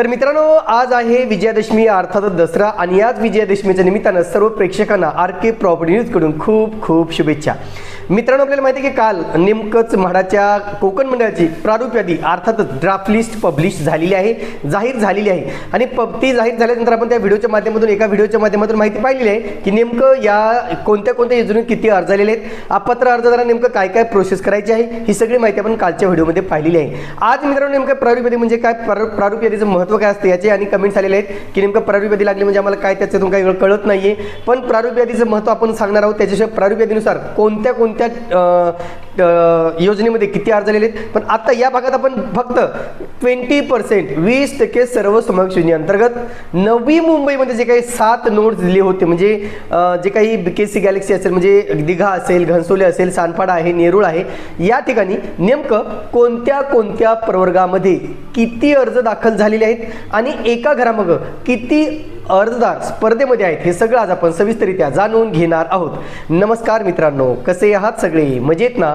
तर मित्रांनो आज आहे विजयादशमी अर्थातच दसरा आणि याच विजयादशमीच्या निमित्तानं सर्व प्रेक्षकांना आर के प्रॉपर्टी न्यूजकडून खूप खूप शुभेच्छा. मित्रांनो आपल्याला माहिती आहे की काल नेमकंच म्हाडाच्या कोकण मंडळाची प्रारूप यादी अर्थातच ड्राफ्ट लिस्ट पब्लिश झालेली आहे जाहीर झालेली आहे. आणि ती जाहीर झाल्यानंतर आपण त्या व्हिडिओच्या माध्यमातून एका व्हिडिओच्या माध्यमातून माहिती पाहिलेली आहे की नेमकं या कोणत्या कोणत्या योजनेत किती अर्ज आलेले आहेत अपत्र अर्जदारांना नेमकं काय काय प्रोसेस करायची आहे ही सगळी माहिती आपण कालच्या व्हिडिओमध्ये पाहिलेली आहे. आज मित्रांनो नेमकं प्रारूप यादी म्हणजे काय? प्रारूप यादीचं महत्त्व काय असते याचे आणि कमेंट्स आलेले आहेत की नेमकं प्रारूप यादी लागली म्हणजे आम्हाला काय त्याच्यातून काही कळत नाहीये. पण प्रारूप यादीचं महत्त्व आपण सांगणार आहोत त्याच्याशिवाय प्रारूप यादीनुसार कोणत्या कोणत्या that uh, योजनेमध्ये किती अर्ज आलेले आहेत? पण आता या भागात आपण फक्त ट्वेंटी पर्सेंट वीस टक्के सर्व समावेश योजनेअंतर्गत नवी मुंबईमध्ये जे काही सात नोट्स दिले होते म्हणजे जे काही के सी गॅलेक्सी असेल म्हणजे दिघा असेल घनसोले असेल सानपाडा आहे नेरूळ आहे या ठिकाणी नेमकं कोणत्या कोणत्या प्रवर्गामध्ये किती अर्ज दाखल झालेले आहेत आणि एका घरामागं किती अर्जदार स्पर्धेमध्ये आहेत हे सगळं आज आपण सविस्तरित्या जाणून घेणार आहोत. नमस्कार मित्रांनो कसे आहात सगळे? मजेत ना?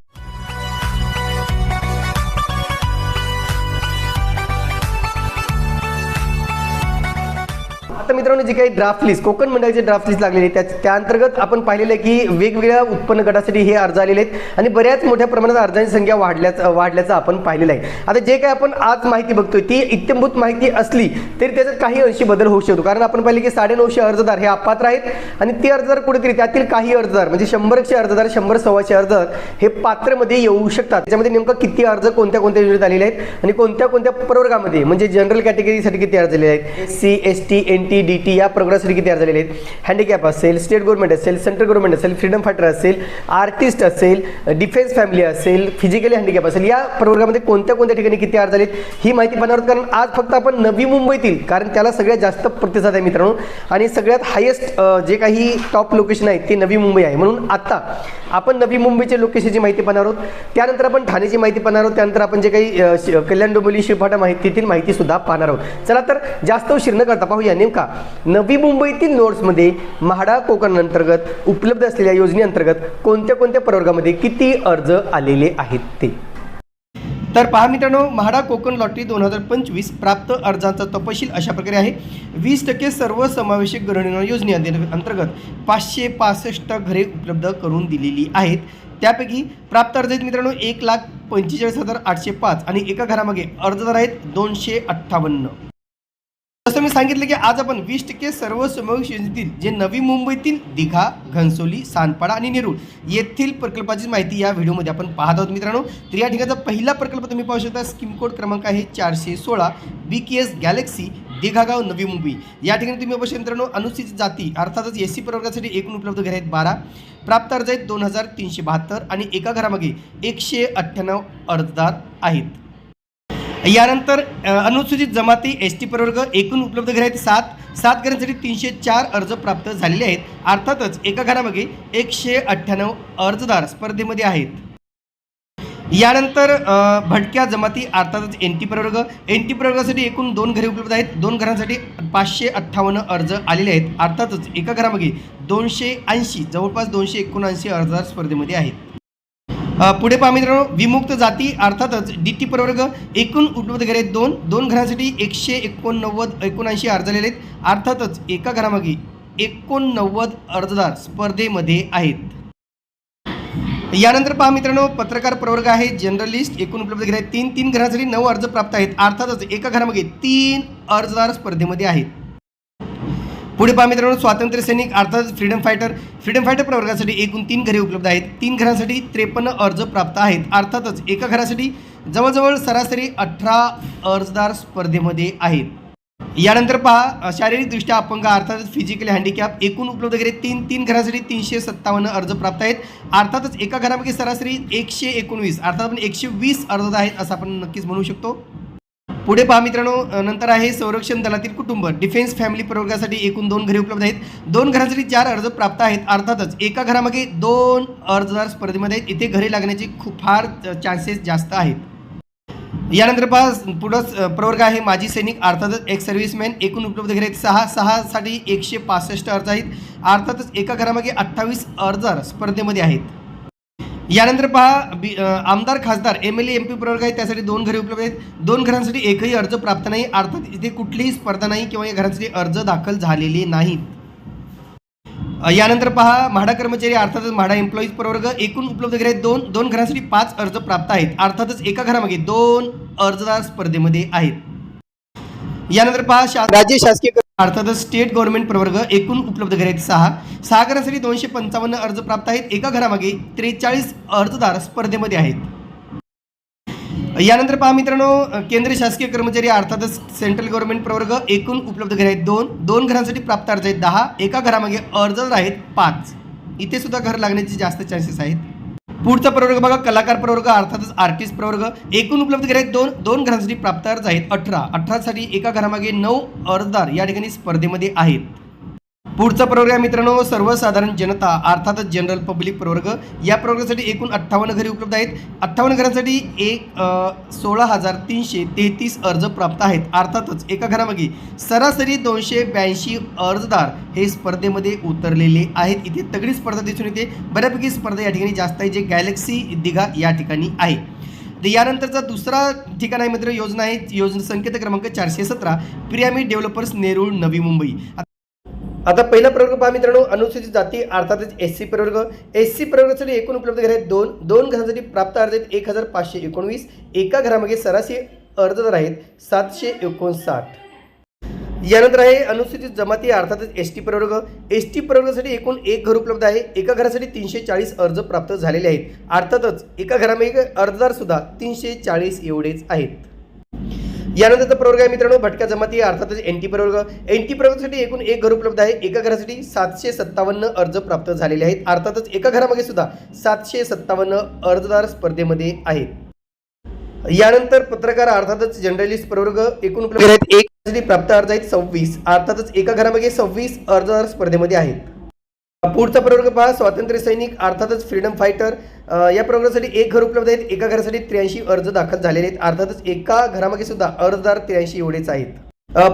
आता मित्रांनो जी काही ड्राफ्ट लिस्ट कोकण मंडळाची ड्राफ्ट लिस्ट लागलेली आहे त्या त्या अंतर्गत आपण पाहिलेलं आहे की वेगवेगळ्या उत्पन्न गटासाठी हे अर्ज आलेले आहेत आणि बऱ्याच मोठ्या प्रमाणात अर्जांची संख्या वाढल्याचं वाढल्याचं आपण पाहिलेलं आहे. आता जे काही आपण आज माहिती बघतोय ती इत्यंभूत माहिती असली तरी त्याच्यात काही अंशी बदल होऊ शकतो. कारण आपण पाहिले की साडेनऊशे अर्जदार हे अपात्र आहेत आणि ते अर्जदार कुठेतरी त्यातील काही अर्जदार म्हणजे शंभरशे अर्जदार शंभर सव्वाशे अर्जदार हे पात्रमध्ये येऊ शकतात. त्याच्यामध्ये नेमकं किती अर्ज कोणत्या कोणत्या योजनेत आलेले आहेत आणि कोणत्या कोणत्या प्रवर्गामध्ये म्हणजे जनरल कॅटेगरीसाठी किती अर्ज आलेले आहेत? C S T N T D T या प्रोग्रामसाठी किती अर्ज झालेले आहेत? हँडिकॅप असेल स्टेट गव्हर्नमेंट असेल सेंट्रल गव्हर्नमेंट असेल फ्रीडम फायटर असेल आर्टिस्ट असेल डिफेन्स फॅमिली असेल फिजिकली हँडिकॅप असेल या प्रवर्गामध्ये कोणत्या कोणत्या ठिकाणी किती अर्ज झालेत ही माहिती पाहणार आहोत. कारण आज फक्त आपण नवी मुंबईतील कारण त्याला सगळ्यात जास्त प्रतिसाद आहे मित्रांनो. आणि सगळ्यात हायेस्ट जे काही टॉप लोकेशन आहेत ते नवी मुंबई आहे. म्हणून आता आपण नवी मुंबईच्या लोकेशनची माहिती पाहणार आहोत. त्यानंतर आपण ठाण्याची माहिती पाहणार आहोत. त्यानंतर आपण जे काही कल्याण डोंबिवली शिवफाटा माहितीतील माहिती सुद्धा पाहणार आहोत. चला तर जास्त उशीर न करता पाहूया नेमका नवी मुंबईतील नोट्समध्ये म्हाडा कोकण अंतर्गत उपलब्ध असलेल्या योजनेअंतर्गत कोणत्या कोणत्या प्रवर्गामध्ये किती अर्ज आलेले आहेत ते? तर पहा मित्रांनो म्हाडा कोकण लॉटरी दोन हजार पंचवीस प्राप्त अर्जांचा तपशील अशा प्रकारे आहे. वीस टक्के सर्व समावेशक गणना योजने अंतर्गत पाचशे पासष्ट घरे उपलब्ध करून दिलेली आहेत. त्यापैकी प्राप्त अर्ज आहेत मित्रांनो एक लाख पंचेचाळीस हजार आठशे पाच आणि एका घरामागे अर्जदार आहेत दोनशे अठ्ठावन्न. जसं मी सांगितलं की आज आपण वीस टक्के सर्व समावेश योजनेतील जे नवी मुंबईतील दिघा घनसोली सानपाडा आणि नेरूळ येथील प्रकल्पाची माहिती या व्हिडिओमध्ये आपण पाहत आहोत मित्रांनो. तर या ठिकाणचा पहिला प्रकल्प तुम्ही पाहू शकता. स्कीम कोड क्रमांक आहे चारशे सोळा बी के एस गॅलेक्सी दिघागाव नवी मुंबई. या ठिकाणी तुम्ही पाहू मित्रांनो अनुसूचित जाती अर्थातच एस सी प्रवर्गासाठी एकूण उपलब्ध घर आहेत बारा प्राप्त अर्ज आहेत दोन हजार तीनशे बहात्तर आणि एका घरामागे एकशे अठ्ठ्याण्णव अर्जदार आहेत. यानंतर अनुसूचित जमाती एस टी प्रवर्ग एकूण उपलब्ध घरे आहेत सात. सात घरांसाठी तीनशे चार अर्ज प्राप्त झालेले आहेत. अर्थातच एका घरामागे एकशे अठ्ठ्याण्णव अर्जदार स्पर्धेमध्ये आहेत. यानंतर भटक्या जमाती अर्थातच एन टी प्रवर्ग. एन टी प्रवर्गासाठी एकूण दोन घरे उपलब्ध आहेत. दोन घरांसाठी पाचशे अठ्ठावन्न अर्ज आलेले आहेत. अर्थातच एका घरामागे दोनशे ऐंशी जवळपास दोनशे एकोणऐंशी अर्जदार स्पर्धेमध्ये आहेत. पुढे पहा मित्रांनो विमुक्त जाती अर्थातच डी टी प्रवर्ग एकूण उपलब्ध घरे आहेत दोन दोन घरांसाठी एकशे एकोणनव्वद एकोणऐंशी अर्ज आलेले आहेत. अर्थातच एका घरामागे एकोणनव्वद अर्जदार स्पर्धेमध्ये आहेत. यानंतर पहा मित्रांनो पत्रकार प्रवर्ग आहे जर्नलिस्ट एकूण उपलब्ध घरे आहेत. तीन तीन घरांसाठी नऊ अर्ज प्राप्त आहेत. अर्थातच एका घरामागे तीन अर्जदार स्पर्धेमध्ये आहेत. पुढे पहा मित्रांनो स्वातंत्र्य सैनिक अर्थात फ्रीडम फायटर फ्रीडम फायटर प्रवर्गासाठी एकूण तीन घरे उपलब्ध आहेत. तीन घरांसाठी त्रेपन्न अर्ज प्राप्त आहेत. अर्थातच एका घरासाठी जवळजवळ सरासरी अठरा अर्जदार स्पर्धेमध्ये आहेत. यानंतर पहा शारीरिकदृष्ट्या अपंग अर्थातच फिजिकली हँडिकॅप एकूण उपलब्ध घरे तीन तीन घरासाठी तीनशे सत्तावन्न अर्ज प्राप्त आहेत. अर्थातच एका घरामध्ये सरासरी एकशे एकोणवीस अर्थात आपण एकशे वीस अर्ज आहेत असं आपण नक्कीच म्हणू शकतो. पुढे पहा मित्रांनो नंतर आहे संरक्षण दलातील कुटुंब. डिफेन्स फॅमिली प्रवर्गासाठी एकूण दोन घरे उपलब्ध आहेत. दोन घरांसाठी चार अर्ज प्राप्त आहेत. अर्थातच एका घरामागे दोन अर्जदार स्पर्धेमध्ये आहेत इथे घरे लागण्याचे खूप फार चान्सेस जास्त आहेत. यानंतर पहा पुढंच प्रवर्ग आहे माजी सैनिक अर्थातच एक सर्व्हिसमॅन एकूण उपलब्ध घरे आहेत. सहा सहासाठी एकशे पासष्ट अर्ज आहेत. अर्थातच एका घरामागे अठ्ठावीस अर्जदार स्पर्धेमध्ये आहेत. यानंतर पहा बी आमदार खासदार M L A M P प्रवर्ग आहे त्यासाठी दोन घरे उपलब्ध आहेत. दोन घरांसाठी एकही अर्ज प्राप्त नाही अर्थात इथे कुठलीही स्पर्धा नाही किंवा या घरांसाठी अर्ज दाखल झालेले नाहीत. यानंतर पहा म्हाडा कर्मचारी अर्थातच म्हाडा एम्प्लॉईज प्रवर्ग एकूण उपलब्ध घरे आहेत. दोन दोन घरांसाठी पाच अर्ज प्राप्त आहेत. अर्थातच एका घरामागे दोन अर्जदार स्पर्धेमध्ये आहेत. यानंतर पहा राज्य शासकीय अर्थातच स्टेट गव्हर्नमेंट प्रवर्ग एकूण उपलब्ध घरे आहेत सहा. सहा घरांसाठी दोनशे पंचावन्न अर्ज प्राप्त आहेत. एका घरामागे त्रेचाळीस अर्जदार स्पर्धेमध्ये आहेत. यानंतर पहा मित्रांनो केंद्र शासकीय कर्मचारी अर्थातच सेंट्रल गव्हर्नमेंट प्रवर्ग एकूण उपलब्ध घरे आहेत दोन. दोन घरांसाठी प्राप्त अर्ज आहेत दहा. एका घरामागे अर्जदार आहेत पाच. इथे सुद्धा घर लागण्याचे जास्त चान्सेस आहेत. पुढचा प्रवर्ग बघा कलाकार प्रवर्ग अर्थातच आर्टिस्ट प्रवर्ग. एकूण उपलब्ध केले आहेत दोन दोन घरांसाठी प्राप्त अर्ज आहेत. अठरा. अठरासाठी एका घरामागे नऊ अर्जदार या ठिकाणी स्पर्धेमध्ये आहेत. पुढचा प्रवर्ग आहे मित्रांनो सर्वसाधारण जनता अर्थातच जनरल पब्लिक प्रवर्ग. या प्रवर्गासाठी एकूण अठ्ठावन्न घरे उपलब्ध आहेत. अठ्ठावन्न घरांसाठी एक सोळा हजार तीनशे तेहतीस अर्ज प्राप्त आहेत. अर्थातच एका घरामागे सरासरी दोनशे ब्याऐंशी अर्जदार हे स्पर्धेमध्ये उतरलेले आहेत. इथे तगडी स्पर्धा दिसून येते. बऱ्यापैकी स्पर्धा या ठिकाणी जास्त आहे जे गॅलेक्सी दिघा या ठिकाणी आहे. तर यानंतरचा दुसरा ठिकाण आहे मित्र योजना आहे. योजना संकेत क्रमांक चारशे सतरा पिरामिड डेव्हलपर्स नेरूळ नवी मुंबई. आता पहिला प्रवर्ग पहा मित्रांनो अनुसूचित जाती अर्थातच एस सी प्रवर्ग. एस सी प्रवर्गासाठी एकूण उपलब्ध घर आहेत दोन दोन घरांसाठी प्राप्त अर्ज आहेत एक हजार पाचशे एकोणवीस. एका घरामागे सरासरी अर्जदार आहेत सातशे एकोणसाठ. यानंतर आहे अनुसूचित जमाती अर्थातच एस टी प्रवर्ग. एस टी प्रवर्गासाठी एकूण एक घर उपलब्ध आहे. एका घरासाठी तीनशे चाळीस अर्ज प्राप्त झालेले आहेत. अर्थातच एका घरामागे अर्जदार सुद्धा तीनशे चाळीस एवढेच आहेत. यानंतरचा प्रवर्ग आहे मित्रांनो भटक्या जमाती अर्थातच एन टी प्रवर्ग. एन टी प्रवर्गासाठी एकूण एक घर उपलब्ध आहे. एका घरासाठी सातशे सत्तावन्न अर्ज प्राप्त झालेले आहेत. अर्थातच एका घरामागे सुद्धा सातशे सत्तावन्न अर्जदार स्पर्धेमध्ये आहेत. यानंतर पत्रकार अर्थातच जर्नलिस्ट प्रवर्ग एकूण उपलब्ध आहेत. एक प्राप्त अर्ज आहेत सव्वीस. अर्थातच एका घरामागे सव्वीस अर्जदार स्पर्धेमध्ये आहेत. पुढचा प्रवर्ग पहा स्वातंत्र्य सैनिक अर्थातच फ्रीडम फायटर या प्रवर्गासाठी एक घर उपलब्ध आहेत एका घरासाठी त्र्याऐंशी अर्ज दाखल झालेले आहेत. अर्थातच एका घरामागे सुद्धा अर्जदार त्र्याऐंशी एवढेच आहेत.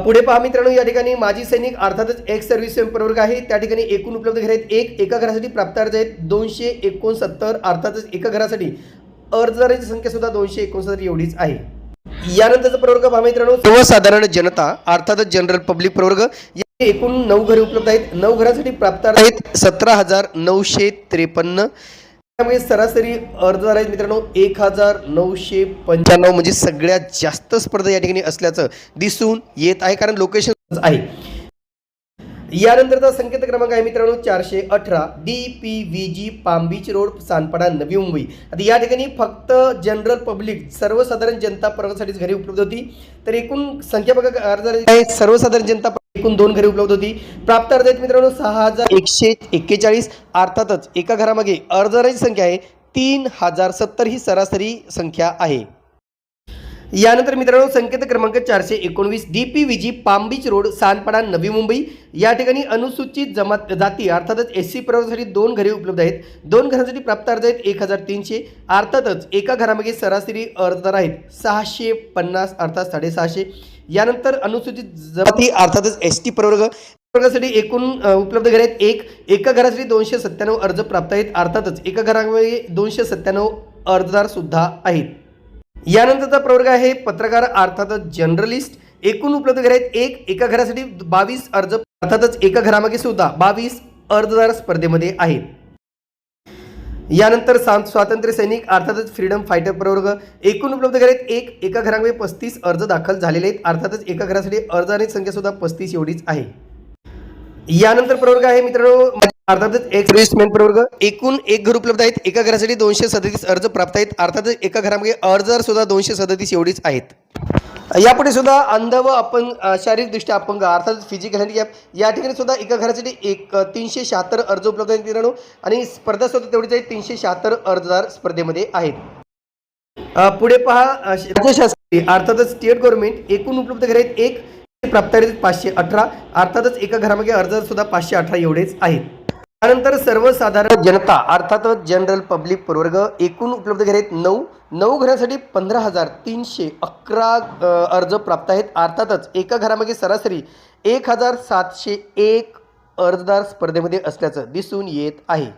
पुढे पहा मित्रांनो या ठिकाणी माजी सैनिक अर्थातच एक सर्व्हिस प्रवर्ग आहे. त्या ठिकाणी एकूण उपलब्ध घर आहेत. एक एका घरासाठी प्राप्त अर्ज आहेत दोनशे एकोणसत्तर. अर्थातच एका घरासाठी अर्जदारांची संख्या सुद्धा दोनशे एकोणसत्तर एवढीच आहे. यानंतरचा प्रवर्ग पहा मित्रांनो सर्वसाधारण जनता अर्थातच जनरल पब्लिक प्रवर्ग. एकूण नऊ घरे उपलब्ध आहेत. नऊ घरासाठी प्राप्त आहेत सतरा हजार नऊशे त्रेपन्न. त्यामुळे सरासरी अर्जदार आहेत मित्रांनो एक हजार नऊशे पंच्याण्णव. म्हणजे सगळ्यात जास्त स्पर्धा या ठिकाणी असल्याचं दिसून येत आहे कारण लोकेशन आहे. यानंतरचा संकेत क्रमांक आहे मित्रांनो चारशे अठरा. D P V G palm beach road Sanpada Navi Mumbai. आता या ठिकाणी फक्त जनरल पब्लिक सर्वसाधारण जनता प्रवर्गासाठीच घरी उपलब्ध होती. तर एकूण संख्या बघा अर्ज सर्वसाधारण जनता एकूण दोन घरे उपलब्ध होती. प्राप्त अर्ज आहेत मित्रांनो सहा हजार एकशे एक्केचाळीस. अर्थातच एका घरामागे अर्जदारांची संख्या आहे. तीन हजार सत्तर ही सरासरी संख्या आहे. यानंतर मित्रांनो संकेत क्रमांक चारशे एकोणवीस D P V G palm beach road Sanpada Navi Mumbai. या ठिकाणी अनुसूचित जमात जाती अर्थातच एस सी प्रवर्गासाठी दोन घरे उपलब्ध आहेत. दोन घरांसाठी प्राप्त अर्ज आहेत एक हजार तीनशे. अर्थातच एका घरामागे सरासरी अर्जदार आहेत सहाशे पन्नास अर्थात साडेसहाशे. यानंतर अनुसूचित जमाती अर्थातच एस टी प्रवर्ग प्रवर्गासाठी एकूण उपलब्ध घरे आहेत एक. एका घरासाठी दोनशे सत्त्याण्णव अर्ज प्राप्त आहेत. अर्थातच एका घरामागे दोनशे सत्त्याण्णव अर्जदार सुद्धा आहेत. यानंतरचा प्रवर्ग आहे पत्रकार अर्थातच जर्नलिस्ट एकूण उपलब्ध घरे आहेत. एक एका घरासाठी बावीस अर्ज अर्थातच एका घरामागे सुद्धा बावीस अर्जदार स्पर्धेमध्ये आहेत. यानंतर स्वातंत्र्य सैनिक अर्थातच फ्रीडम फायटर प्रवर्ग. एकूण उपलब्ध घरे एक एका घरामध्ये पस्तीस अर्ज दाखल झालेले आहेत. अर्थातच एका घरासाठी अर्जांची संख्या सुद्धा पस्तीस एवढीच आहे. यानंतर प्रवर्ग आहे मित्रांनो अर्थातच एक सर्व्हिसमॅन प्रवर्ग. एकूण एक घर उपलब्ध आहेत. एका घरासाठी दोनशे सदतीस अर्ज प्राप्त आहेत. अर्थातच एका घरामागे अर्जदार सुद्धा दोनशे सदतीस एवढीच आहेत. यापुढे सुद्धा अंध व अपंग शारीरिकदृष्ट्या अपंग. अर्थात फिजिकल हँडिकॅप या ठिकाणी सुद्धा एका घरासाठी एक तीनशे शहात्तर अर्ज उपलब्ध आहेत मित्रांनो. आणि स्पर्धा सुद्धा तेवढीच आहे. तीनशे शहात्तर अर्जदार स्पर्धेमध्ये आहेत. पुढे पहा राज्य शासकीय अर्थातच स्टेट गव्हर्नमेंट एकूण उपलब्ध घरे आहेत. एक प्राप्त आहेत पाचशे अठरा. अर्थातच एका घरामागे अर्जदार सुद्धा पाचशे अठरा एवढेच आहेत. त्यानंतर सर्वसाधारण जनता अर्थातच जनरल पब्लिक प्रवर्ग एकूण उपलब्ध घरे आहेत नऊ. नऊ घरासाठी पंधरा हजार तीनशे अकरा अर्ज प्राप्त आहेत. अर्थातच एका घरामागे सरासरी एक हजार सातशे एक अर्जदार स्पर्धेमध्ये असल्याचं दिसून येत आहे.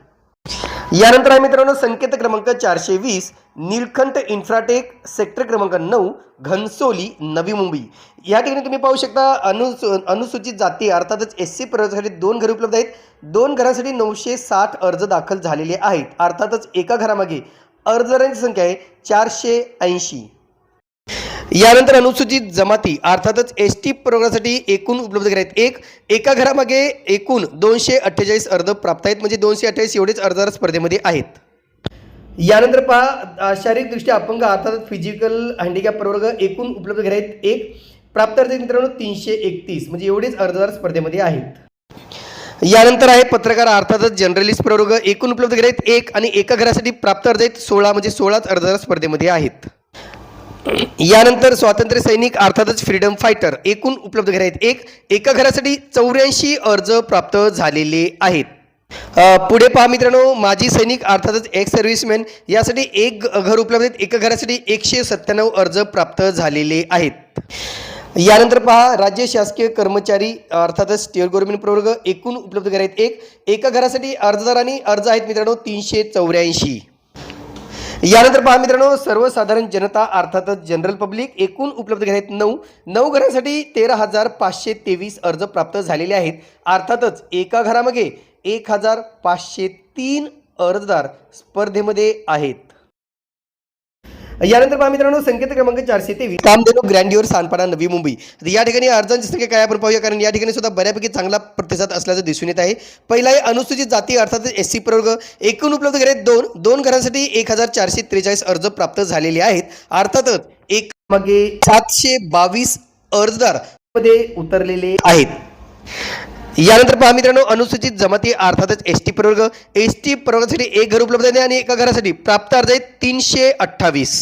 यानंतर आहे मित्रांनो संकेत क्रमांक चारशे वीस निलखंठ इन्फ्राटेक सेक्टर क्रमांक नऊ घनसोली नवी मुंबई. या ठिकाणी तुम्ही पाहू शकता अनुसू अनुसूचित जाती अर्थातच एस सी प्रवर्गासाठी दोन घरे उपलब्ध आहेत. दोन घरांसाठी नऊशे साठ अर्ज दाखल झालेले आहेत. अर्थातच एका घरामागे अर्जदारांची संख्या आहे चारशे ऐंशी. यानंतर अनुसूचित जमाती अर्थातच एस टी प्रवर्गासाठी एकूण उपलब्ध घरे आहेत. एक एका घरामागे एकूण दोनशे अठ्ठेचाळीस अर्ज प्राप्त आहेत. म्हणजे दोनशे अठ्ठेचाळीस एवढेच अर्ज स्पर्धेमध्ये आहेत. यानंतर पहा शारीरिकदृष्ट्या अपंग अर्थातच फिजिकल हँडिकॅप प्रवर्ग एकूण उपलब्ध घरे आहेत. एक प्राप्त अर्ज मित्रांनो तीनशे एकतीस. म्हणजे एवढेच अर्जदार स्पर्धेमध्ये आहेत. यानंतर आहे पत्रकार अर्थातच जर्नलिस्ट प्रवर्ग एकूण उपलब्ध घरे आहेत. एक आणि एका घरासाठी प्राप्त अर्ज आहेत सोळा म्हणजे सोळाच अर्जदार स्पर्धेमध्ये आहेत. यानंतर स्वातंत्र्य सैनिक अर्थातच फ्रीडम फायटर एकूण उपलब्ध घरे आहेत. एक एका घरासाठी चौऱ्याऐंशी अर्ज प्राप्त झालेले आहेत. पुढे पहा मित्रांनो माजी सैनिक अर्थातच एक्स सर्व्हिसमॅन यासाठी एक घर उपलब्ध आहेत. एका घरासाठी एकशे सत्त्याण्णव अर्ज प्राप्त झालेले आहेत. यानंतर पहा राज्य शासकीय कर्मचारी अर्थातच स्टेट गव्हर्नमेंट प्रवर्ग एकूण उपलब्ध घरे आहेत. एक एका घरासाठी अर्जदार आणि अर्ज आहेत मित्रांनो तीनशे चौऱ्याऐंशी. यानंतर पहा मित्रांनो सर्वसाधारण जनता अर्थातच जनरल पब्लिक एकूण उपलब्ध घरे आहेत नऊ. नऊ घरांसाठी तेरा हजार पाचशे तेवीस अर्ज प्राप्त झालेले आहेत. अर्थातच एका घरामागे एक हजार पाचशे तीन अर्जदार स्पर्धेमध्ये आहेत. यानंतर पहा मित्रांनो संकेत क्रमांक चारशे तेवीस. कामधेनू ग्रँडिओर सानपाडा नवी मुंबई. तर या ठिकाणी अर्जांची संख्या काय आपण पाहूया कारण या ठिकाणी सुद्धा बऱ्यापैकी चांगला प्रतिसाद असल्याचं दिसून येत आहे. पहिला आहे अनुसूचित जाती अर्थात एस सी प्रवर्ग. एकूण उपलब्ध घरे दोन. दोन घरांसाठी एक हजार चारशे त्रेचाळीस अर्ज प्राप्त झालेले आहेत. अर्थातच एक मागे सातशे बावीस अर्जदारमध्ये उतरलेले आहेत. यानंतर पहा मित्रांनो अनुसूचित जमाती अर्थातच एस टी प्रवर्ग. एस टी प्रवर्गासाठी एक घर उपलब्ध आहे आणि एका घरासाठी प्राप्त अर्ज आहे तीनशे अठ्ठावीस.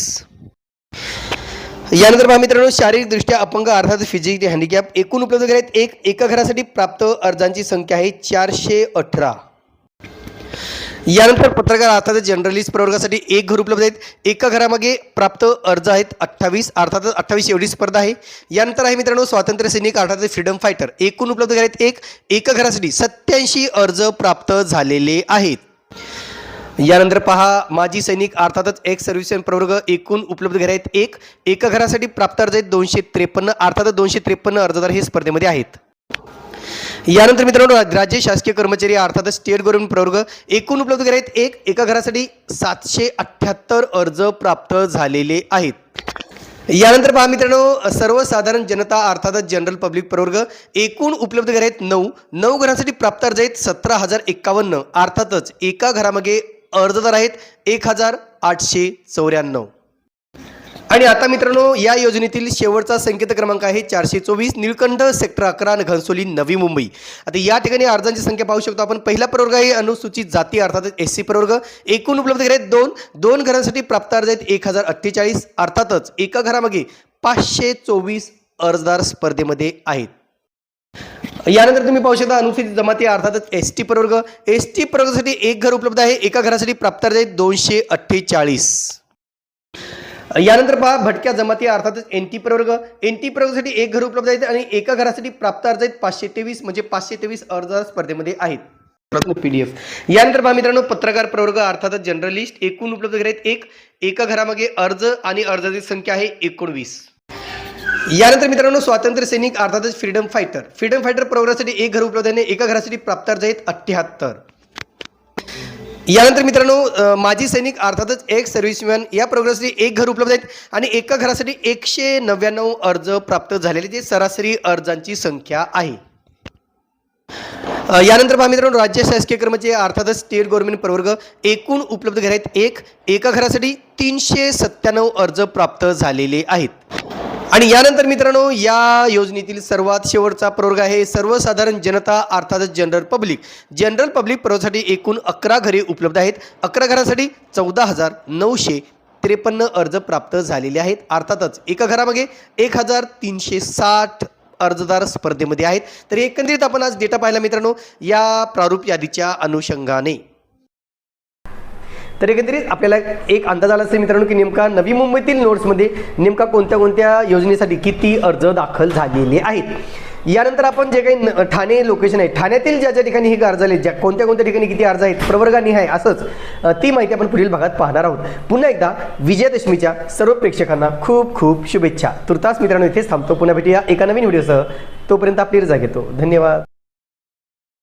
यानंतर पहा मित्रांनो शारीरिकदृष्ट्या अपंग अर्थात फिजिकल हँडिकॅप एकूण उपलब्ध घर आहेत. एक एका घरासाठी प्राप्त अर्जांची संख्या आहे चारशे अठरा. यानंतर पत्रकार अर्थातच जर्नलिस्ट प्रवर्गासाठी एक घर उपलब्ध आहेत. एका घरामागे प्राप्त अर्ज आहेत अठ्ठावीस अर्थातच अठ्ठावीस एवढी स्पर्धा आहे. यानंतर आहे मित्रांनो स्वातंत्र्य सैनिक अर्थातच फ्रीडम फायटर एकूण उपलब्ध घरे आहेत एक एका घरासाठी सत्याऐंशी अर्ज प्राप्त झालेले आहेत. यानंतर पहा माजी सैनिक अर्थातच एक सर्व्हिस प्रवर्ग एकूण उपलब्ध घरे आहेत एक एका घरासाठी प्राप्त अर्ज आहेत दोनशे त्रेपन्न अर्थातच दोनशे त्रेपन्न अर्जदार हे स्पर्धेमध्ये आहेत. यानंतर मित्रांनो राज्य शासकीय कर्मचारी अर्थातच स्टेट गव्हर्नमेंट प्रवर्ग एकूण उपलब्ध केले आहेत एक एका घरासाठी सातशे अठ्ठ्याहत्तर अर्ज प्राप्त झालेले आहेत. यानंतर पहा मित्रांनो सर्वसाधारण जनता अर्थातच जनरल पब्लिक प्रवर्ग एकूण उपलब्ध घरे आहेत नऊ. नऊ घरांसाठी प्राप्त अर्ज आहेत सतरा हजार एक्कावन्न. अर्थातच एका घरामागे अर्जदार आहेत एक हजार आठशे चौऱ्याण्णव. आणि आता मित्रांनो या योजनेतील शेवटचा संकेत क्रमांक आहे चारशे चोवीस निळकंठ सेक्टर अकरा घनसोली नवी मुंबई. आता या ठिकाणी अर्जांची संख्या पाहू शकतो आपण. पहिला प्रवर्ग आहे अनुसूचित जाती अर्थात एस सी प्रवर्ग. एकूण उपलब्ध घरे आहेत दोन. दोन घरांसाठी प्राप्त अर्ज आहेत एक हजार अठ्ठेचाळीस. अर्थातच एका घरामागे पाचशे चोवीस अर्जदार स्पर्धेमध्ये आहेत. यानंतर तुम्ही पाहू शकता अनुसूचित जमाती अर्थातच एस टी प्रवर्ग. एस टी प्रवर्गासाठी एक घर उपलब्ध आहे. एका घरासाठी प्राप्त अर्ज आहेत दोनशे अठ्ठेचाळीस. यानंतर पहा भटक्या जमाती अर्थातच एन टी प्रवर्ग. एन टी प्रवर्गासाठी एक घर उपलब्ध आहेत आणि एका घरासाठी प्राप्त अर्ज आहेत पाचशे तेवीस म्हणजे पाचशे तेवीस अर्जदार स्पर्धेमध्ये आहेत. पीडीएफ यानंतर पहा मित्रांनो पत्रकार प्रवर्ग अर्थातच जर्नलिस्ट एकूण उपलब्ध घरे आहेत. एक एका घरामागे अर्ज आणि अर्जाची संख्या आहे एकोणवीस. यानंतर मित्रांनो स्वातंत्र्य सैनिक अर्थातच फ्रीडम फायटर फ्रीडम फायटर प्रवर्गासाठी एक घर उपलब्ध आहे एका घरासाठी प्राप्त अर्ज आहेत अठ्ठ्याहत्तर. यानंतर मित्रांनो माजी सैनिक अर्थातच एक सर्व्हिसमॅन या प्रोग्रामसाठी एक घर उपलब्ध आहेत आणि एका घरासाठी एकशे नव्याण्णव अर्ज प्राप्त झालेले जे सरासरी अर्जांची संख्या आहे. यानंतर पहा मित्रांनो राज्य शासकीय कर्मचारी अर्थातच स्टेट गव्हर्नमेंट प्रवर्ग एकूण उपलब्ध घर आहेत. एक एका घरासाठी तीनशे सत्त्याण्णव अर्ज प्राप्त झालेले आहेत. आणि यानंतर मित्रांनो या योजनेतील सर्वात शेवटचा प्रवर्ग आहे सर्वसाधारण जनता अर्थातच जनरल पब्लिक जनरल पब्लिक प्रवर्गासाठी एकूण अकरा घरे उपलब्ध आहेत. अकरा घरासाठी चौदा हजार नऊशे त्रेपन्न अर्ज प्राप्त झालेले आहेत. अर्थातच एका घरामागे एक हजार तीनशे साठ अर्जदार स्पर्धेमध्ये आहेत. तर एकंदरीत आपण आज डेटा पाहिला मित्रांनो या प्रारूप यादीच्या अनुषंगाने. तर एकंदरीत आपल्याला एक अंदाज आला असेल मित्रांनो की नेमका नवी मुंबईतील नोट्समध्ये नेमका कोणत्या कोणत्या योजनेसाठी किती अर्ज दाखल झालेले आहेत? यानंतर आपण जे काही न- ठाणे लोकेशन आहे ठाण्यातील ज्या ज्या ठिकाणी ही अर्ज आले ज्या कोणत्या कोणत्या ठिकाणी किती अर्ज आहेत प्रवर्गानिहाय असंच ती माहिती आपण पुढील भागात पाहणार आहोत. पुन्हा एकदा विजयादशमीच्या सर्व प्रेक्षकांना खूप खूप शुभेच्छा. तुर्तास मित्रांनो इथेच थांबतो. पुन्हा भेटूया एका नवीन व्हिडिओसह. तोपर्यंत आपली रजा घेतो. धन्यवाद.